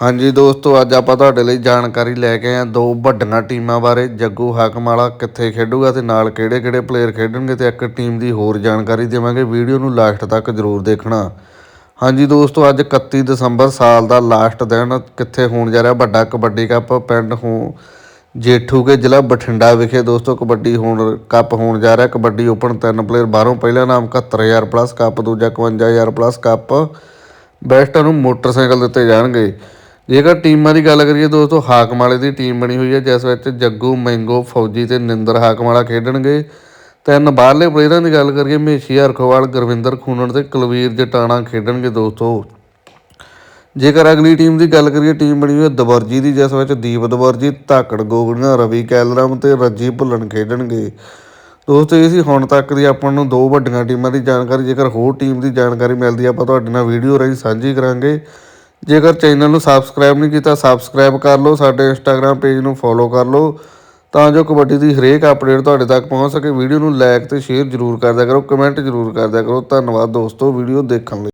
ਹਾਂਜੀ ਦੋਸਤੋ, ਅੱਜ ਆਪਾਂ ਤੁਹਾਡੇ ਲਈ ਜਾਣਕਾਰੀ ਲੈ ਕੇ ਆਏ ਹਾਂ ਦੋ ਵੱਡੀਆਂ ਟੀਮਾਂ ਬਾਰੇ। ਜੱਗੂ ਹਾਕਮਾਲਾ ਕਿੱਥੇ ਖੇਡੂਗਾ ਤੇ ਨਾਲ ਕਿਹੜੇ-ਕਿਹੜੇ ਪਲੇਅਰ ਖੇਡਣਗੇ ਤੇ ਇੱਕ ਟੀਮ ਦੀ ਹੋਰ ਜਾਣਕਾਰੀ ਦੇਵਾਂਗੇ। ਵੀਡੀਓ ਨੂੰ ਲਾਸਟ ਤੱਕ ਜ਼ਰੂਰ ਦੇਖਣਾ। ਹਾਂਜੀ ਦੋਸਤੋ, ਅੱਜ 31 ਦਸੰਬਰ ਸਾਲ ਦਾ ਲਾਸਟ ਦਿਨ ਕਿੱਥੇ ਹੋਣ ਜਾ ਰਿਹਾ? ਵੱਡਾ ਕਬੱਡੀ ਕੱਪ ਪਿੰਡ ਹੋ ਜੇਠੂ ਕੇ ਜ਼ਿਲ੍ਹਾ ਬਠਿੰਡਾ ਵਿਖੇ ਦੋਸਤੋ, ਕਬੱਡੀ ਹੋਣ ਕੱਪ ਹੋਣ ਜਾ ਰਿਹਾ। ਕਬੱਡੀ ਓਪਨ ਤਿੰਨ ਪਲੇਅਰ ਬਾਹਰੋਂ ਪਹਿਲਾ ਨਾਮ 71000 ਪਲੱਸ ਕੱਪ ਦੂਜਾ 51000 ਪਲੱਸ ਕੱਪ ਬੈਸਟਾਂ ਨੂੰ ਮੋਟਰਸਾਈਕਲ ਦਿੱਤੇ ਜਾਣਗੇ। ਜੇਕਰ ਟੀਮਾਂ ਦੀ ਗੱਲ ਕਰੀਏ ਦੋਸਤੋ, ਹਾਕਮਾਲੇ ਦੀ ਟੀਮ ਬਣੀ ਹੋਈ ਹੈ, ਜਿਸ ਵਿੱਚ ਜੱਗੂ, ਮੈਂਗੋ, ਫੌਜੀ ਤੇ ਨਿੰਦਰ ਹਾਕਮਾਲਾ ਖੇਡਣਗੇ। ਤਿੰਨ ਬਾਹਰਲੇ ਪਲੇਅਰਾਂ ਦੀ ਗੱਲ ਕਰੀਏ ਮੇਸ਼ੀ ਹਰਖੋਵਾਲ ਗੁਰਵਿੰਦਰ ਖੂਨਣ ਤੇ ਕੁਲਵੀਰ ਜਟਾਣਾ ਖੇਡਣਗੇ ਦੋਸਤੋ। ਜੇਕਰ ਅਗਲੀ ਟੀਮ ਦੀ ਗੱਲ ਕਰੀਏ, ਟੀਮ ਬਣੀ ਹੋਈ ਹੈ ਦਵਰਜੀ ਦੀ, ਜਿਸ ਵਿੱਚ ਦੀਪ ਦਵਰਜੀ, ਧਾਕੜ ਗੋਗੜੀਆਂ, ਰਵੀ ਕੈਲਰਮ ਤੇ ਰੱਜੀ ਭੁੱਲਣ ਖੇਡਣਗੇ। ਦੋਸਤੋ, ਇਹ ਸੀ ਹੁਣ ਤੱਕ ਦੀ ਆਪਾਂ ਨੂੰ ਦੋ ਵੱਡੀਆਂ ਟੀਮਾਂ ਦੀ ਜਾਣਕਾਰੀ। ਜੇਕਰ ਹੋਰ ਟੀਮ ਦੀ ਜਾਣਕਾਰੀ ਮਿਲਦੀ ਆਪਾਂ ਤੁਹਾਡੇ ਨਾਲ ਵੀਡੀਓ ਰਾਹੀਂ ਸਾਂਝੀ ਕਰਾਂਗੇ। ਜੇਕਰ ਚੈਨਲ ਨੂੰ ਸਬਸਕ੍ਰਾਈਬ ਨਹੀਂ ਕੀਤਾ ਸਬਸਕ੍ਰਾਈਬ ਕਰ ਲਓ, ਸਾਡੇ ਇੰਸਟਾਗ੍ਰam ਪੇਜ ਨੂੰ ਫੋਲੋ ਕਰ ਲਓ, ਤਾਂ ਜੋ ਕਬੱਡੀ ਦੀ ਹਰੇਕ ਅਪਡੇਟ ਤੁਹਾਡੇ ਤੱਕ ਪਹੁੰਚ ਸਕੇ। ਵੀਡੀਓ ਨੂੰ ਲਾਈਕ ਤੇ ਸ਼ੇਅਰ ਜ਼ਰੂਰ ਕਰਦਿਆ ਕਰੋ ਕਮੈਂਟ ਜ਼ਰੂਰ ਕਰਦਿਆ ਕਰੋ। ਧੰਨਵਾਦ ਦੋਸਤੋ, ਵੀਡੀਓ ਦੇਖਣ ਲਈ।